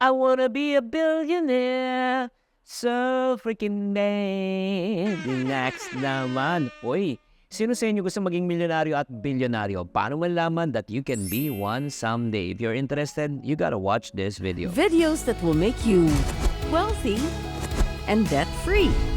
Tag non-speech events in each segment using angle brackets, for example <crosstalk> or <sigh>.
I wanna be a billionaire. So freaking bad. Next naman. Uy, sino sa inyo gusto maging milyonaryo at bilyonaryo? Paano malaman that you can be one someday? If you're interested, you gotta watch this video. Videos that will make you wealthy and debt-free.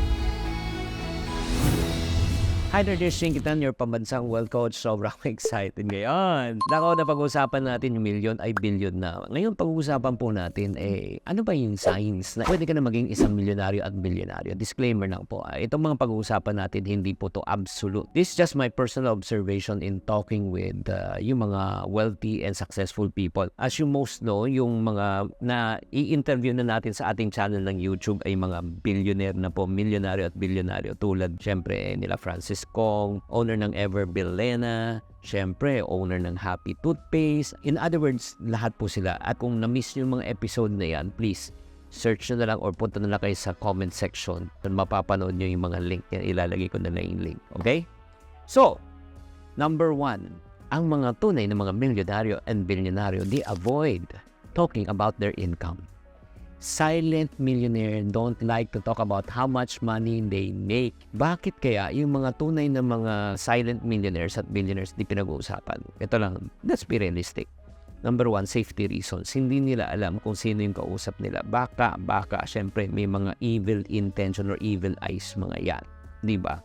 Hi there, this is Shinkitan, your pambansang wealth coach. Sobrang <laughs> excited ngayon. Nako, na pag-uusapan natin yung million ay billion na. Ngayon, pag-uusapan po natin, eh, ano ba yung signs na pwede ka na maging isang milyonaryo at bilyonaryo? Disclaimer lang po, ah, itong mga pag-uusapan natin, hindi po to absolute. This is just my personal observation in talking with uh, yung mga wealthy and successful people. As you most know, yung mga na i-interview na natin sa ating channel ng YouTube ay mga billionaire na po, milyonaryo at bilyonaryo. Tulad, syempre, eh, nila Francis Kong, owner ng Everbill Lena, syempre, owner ng Happy Toothpaste. In other words, lahat po sila. At kung na-miss yung mga episode na yan, please, search nyo na lang or punta na lang kayo sa comment section. Doon mapapanood nyo yung mga link yan. Ilalagay ko na lang yung link. Okay? So, number one, ang mga tunay na mga milyonaryo and bilyonaryo, they avoid talking about their income. Silent millionaire don't like to talk about how much money they make. Bakit kaya yung mga tunay na mga silent millionaires at billionaires di pinag-uusapan? Ito lang, let's be realistic. Number one, safety reasons. Hindi nila alam kung sino yung kausap nila. Baka, baka, syempre, may mga evil intention or evil eyes mga yan. Ba?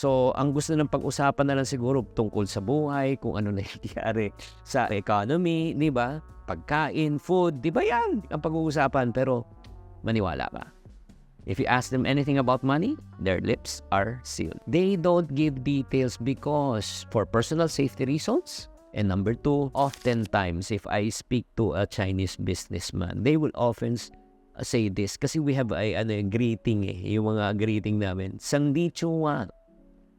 So, ang gusto ng pag-usapan na lang siguro tungkol sa buhay, kung ano <laughs> nangyayari sa economy, di ba? Pagkain, food, di ba yan? Ang pag-uusapan, pero maniwala ka. If you ask them anything about money, their lips are sealed. They don't give details because for personal safety reasons. And number two, oftentimes if I speak to a Chinese businessman, they will often say this kasi we have a ano, greeting eh, yung mga greeting namin. Sang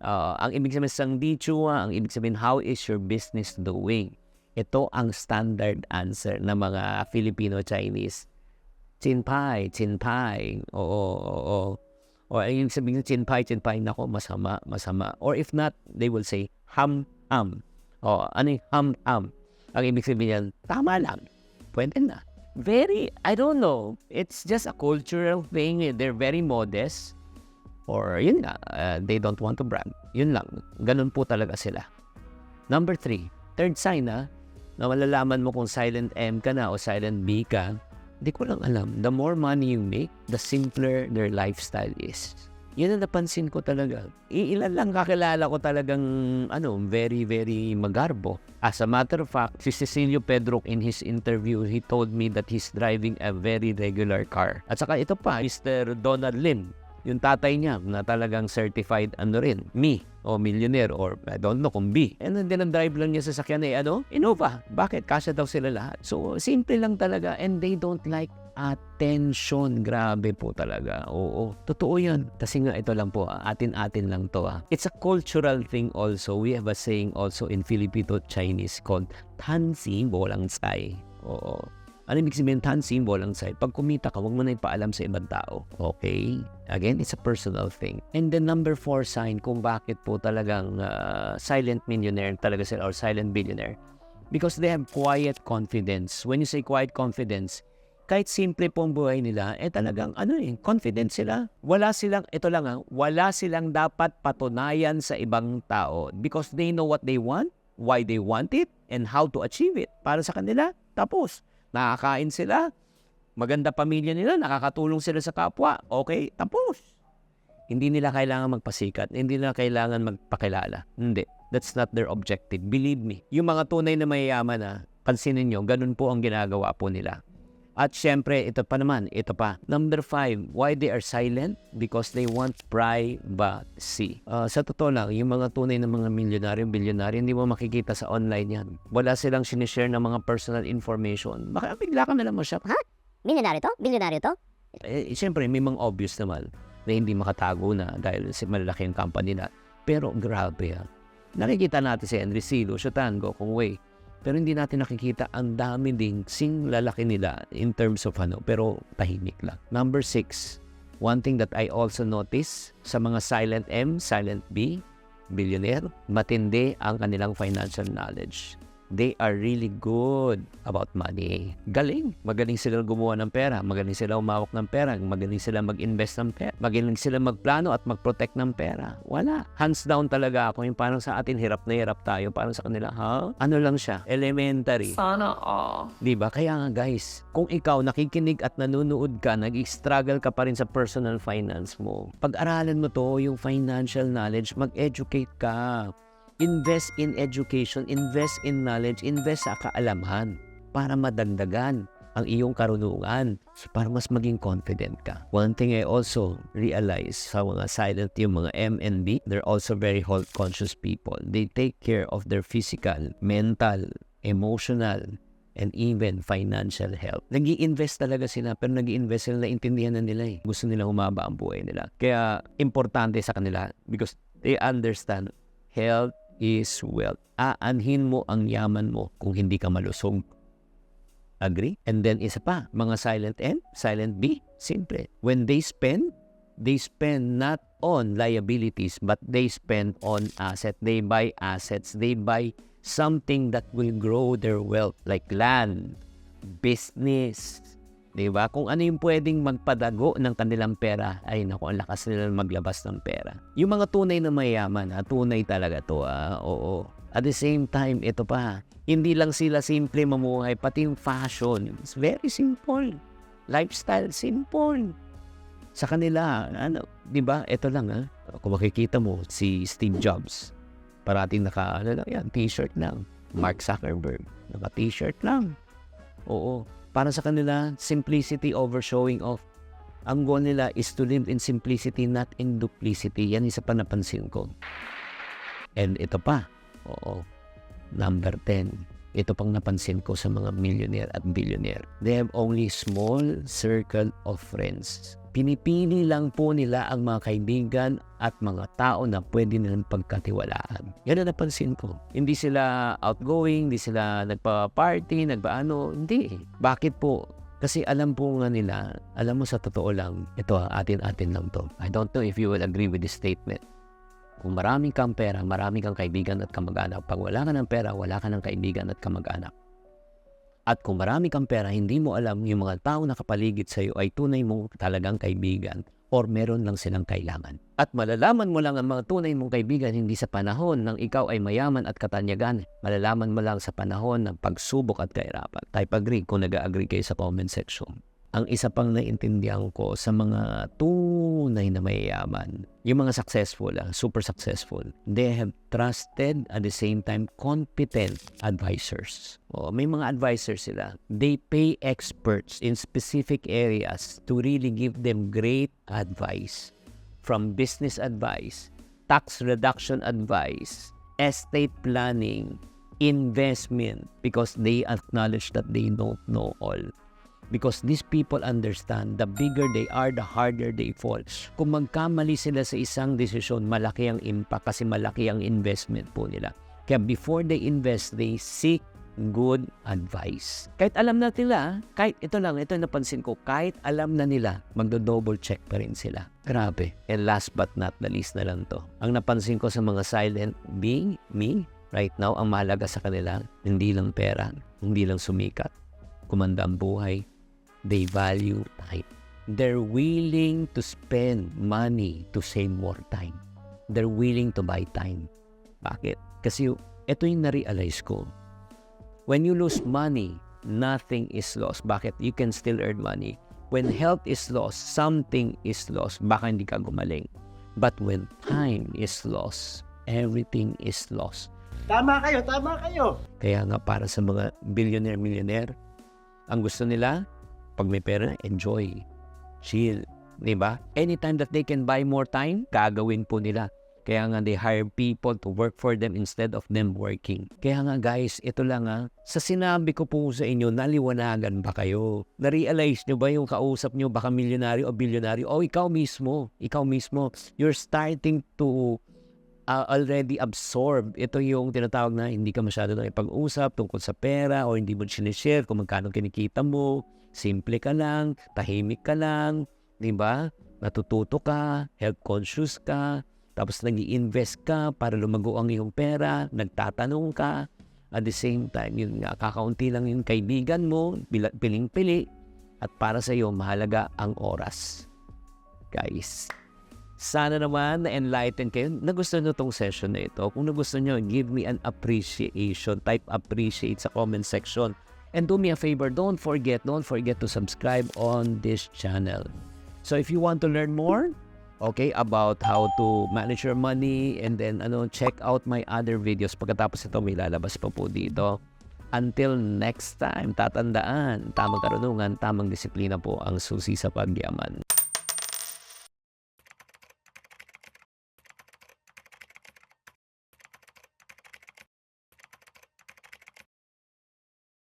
Ah, ang ibig sabihin sang di chua, ang ibig sabihin how is your business doing? Ito ang standard answer ng mga Filipino-Chinese. Chinpai, chinpai. Oo, oo, oo. O ang ibig sabihin ng chinpai, chinpai, nako, masama, masama. Or if not, they will say ham, am. O, ano yung ham, am? Ang ibig sabihin yan, tama lang. Pwede na. Very, I don't know. It's just a cultural thing. They're very modest. Or yun nga, uh, they don't want to brag. Yun lang. Ganun po talaga sila. Number three, third sign na, na malalaman mo kung silent M ka na o silent B ka, hindi ko lang alam. The more money you make, the simpler their lifestyle is. Yun ang napansin ko talaga. Iilan lang kakilala ko talagang ano, very, very magarbo. As a matter of fact, si Cecilio Pedro in his interview, he told me that he's driving a very regular car. At saka ito pa, Mr. Donald Lim, yung tatay niya na talagang certified ano rin, me o millionaire or I don't know kung B. And then ang drive lang niya sa sakyan eh ano, Innova. Bakit? Kasya daw sila lahat. So simple lang talaga and they don't like attention. Grabe po talaga. Oo, totoo yan. Kasi nga ito lang po, atin-atin lang to ah. It's a cultural thing also. We have a saying also in Filipino-Chinese called Tansi Bolang Tsai. Oo. Ano ibig sabihin tan symbol ang side? Pag kumita ka, huwag mo na ipaalam sa ibang tao. Okay? Again, it's a personal thing. And the number four sign kung bakit po talagang uh, silent millionaire talaga sila or silent billionaire. Because they have quiet confidence. When you say quiet confidence, kahit simple po ang buhay nila, eh talagang ano eh, confident sila. Wala silang, ito lang ah, wala silang dapat patunayan sa ibang tao because they know what they want, why they want it, and how to achieve it. Para sa kanila, tapos nakakain sila, maganda pamilya nila, nakakatulong sila sa kapwa, okay, tapos. Hindi nila kailangan magpasikat, hindi nila kailangan magpakilala. Hindi. That's not their objective. Believe me. Yung mga tunay na mayayaman na, pansinin nyo, ganun po ang ginagawa po nila. At syempre, ito pa naman, ito pa. Number five, why they are silent? Because they want privacy. Uh, sa totoo lang, yung mga tunay na mga milyonaryo, bilyonaryo, hindi mo makikita sa online yan. Wala silang sinishare ng mga personal information. Baka bigla ka na lang mo-shop. Ha? Milyonaryo to? Bilyonaryo to? Eh, syempre, may mga obvious naman na hindi makatago na dahil si malaki ang company na. Pero grabe ha. Nakikita natin si Enriquillo, Shotango, kung way. Pero hindi natin nakikita ang dami ding sing lalaki nila in terms of ano, pero tahimik lang. Number six, one thing that I also notice sa mga silent M, silent B, billionaire, matindi ang kanilang financial knowledge. They are really good about money. Galing. Magaling sila gumawa ng pera. Magaling sila umawak ng pera. Magaling sila mag-invest ng pera. Magaling sila magplano at mag-protect ng pera. Wala. Hands down talaga ako. Yung parang sa atin, hirap na hirap tayo. Parang sa kanila, ha? Ano lang siya? Elementary. Sana all. Di ba? Kaya nga guys, kung ikaw nakikinig at nanonood ka, nag-struggle ka pa rin sa personal finance mo, pag-aralan mo to, yung financial knowledge, mag-educate ka. Invest in education, invest in knowledge, invest sa kaalaman para madagdagan ang iyong karunungan para mas maging confident ka. One thing I also realize sa mga silent yung mga MNB, they're also very health conscious people. They take care of their physical, mental, emotional, and even financial health. nag invest talaga sila, pero nag invest sila, naintindihan na nila eh. Gusto nila humaba ang buhay nila. Kaya, importante sa kanila because they understand health is wealth. Aanhin mo ang yaman mo kung hindi ka malusog. Agree? And then isa pa, mga silent N, silent B, simple. When they spend, they spend not on liabilities, but they spend on asset. They buy assets. They buy something that will grow their wealth like land, business, Di ba? Kung ano yung pwedeng magpadago ng kanilang pera, ay naku, ang lakas nila maglabas ng pera. Yung mga tunay na mayaman, ha, tunay talaga to, ah, oo. At the same time, ito pa, hindi lang sila simple mamuhay, pati yung fashion. It's very simple. Lifestyle, simple. Sa kanila, ano, di ba? Ito lang, ha. Kung makikita mo, si Steve Jobs, parating naka, ano lang yan, t-shirt lang. Mark Zuckerberg, naka t-shirt lang. Oo. Para sa kanila, simplicity over showing off. Ang goal nila is to live in simplicity, not in duplicity. Yan isa pa napansin ko. And ito pa, oo, number 10. Ito pang napansin ko sa mga millionaire at billionaire. They have only small circle of friends. Pinipili lang po nila ang mga kaibigan at mga tao na pwede nilang pagkatiwalaan. Yan ang napansin ko. Hindi sila outgoing, hindi sila nagpa-party, nagpaano. Hindi. Bakit po? Kasi alam po nga nila, alam mo sa totoo lang, ito ha, atin-atin lang to. I don't know if you will agree with this statement. Kung maraming kang pera, marami kang kaibigan at kamag-anak. Pag wala ka ng pera, wala ka ng kaibigan at kamag-anak. At kung marami kang pera, hindi mo alam yung mga tao na kapaligid sa iyo ay tunay mong talagang kaibigan or meron lang silang kailangan. At malalaman mo lang ang mga tunay mong kaibigan hindi sa panahon ng ikaw ay mayaman at katanyagan. Malalaman mo lang sa panahon ng pagsubok at kahirapan. Type agree kung nag-agree kayo sa comment section. Ang isa pang naintindihan ko sa mga tunay na mayayaman, yung mga successful, ah, super successful, they have trusted at the same time competent advisors. O, may mga advisors sila. They pay experts in specific areas to really give them great advice. From business advice, tax reduction advice, estate planning, investment, because they acknowledge that they don't know all because these people understand the bigger they are, the harder they fall. Kung magkamali sila sa isang desisyon, malaki ang impact kasi malaki ang investment po nila. Kaya before they invest, they seek good advice. Kahit alam na nila, kahit ito lang, ito napansin ko, kahit alam na nila, magdo-double check pa rin sila. Grabe. And last but not the least na lang to. Ang napansin ko sa mga silent being, me, right now, ang mahalaga sa kanila, hindi lang pera, hindi lang sumikat, kumanda ang buhay, they value time. They're willing to spend money to save more time. They're willing to buy time. Bakit? Kasi ito yung na-realize ko. When you lose money, nothing is lost. Bakit? You can still earn money. When health is lost, something is lost. Baka hindi ka gumaling. But when time is lost, everything is lost. Tama kayo, tama kayo. Kaya nga para sa mga billionaire-millionaire, ang gusto nila, pag may pera, enjoy, chill, di ba? Anytime that they can buy more time, gagawin po nila. Kaya nga they hire people to work for them instead of them working. Kaya nga guys, ito lang ha, sa sinabi ko po sa inyo, naliwanagan ba kayo? Na-realize nyo ba yung kausap nyo, baka milyonaryo o bilyonaryo? O ikaw mismo, ikaw mismo, you're starting to uh, already absorb. Ito yung tinatawag na hindi ka masyado na ipag-usap tungkol sa pera o hindi mo sinishare kung magkano kinikita mo. Simple ka lang, tahimik ka lang, di ba? Natututo ka, health conscious ka, tapos nag invest ka para lumago ang iyong pera, nagtatanong ka, At the same time, yun nga, kakaunti lang yung kaibigan mo, piling-pili, at para sa iyo, mahalaga ang oras. Guys, sana naman na-enlighten kayo. Nagustuhan nyo tong session na ito. Kung nagustuhan nyo, give me an appreciation. Type appreciate sa comment section. And do me a favor, don't forget, don't forget to subscribe on this channel. So if you want to learn more, okay, about how to manage your money and then ano, check out my other videos. Pagkatapos ito, may lalabas pa po dito. Until next time, tatandaan, tamang karunungan, tamang disiplina po ang susi sa pagyaman.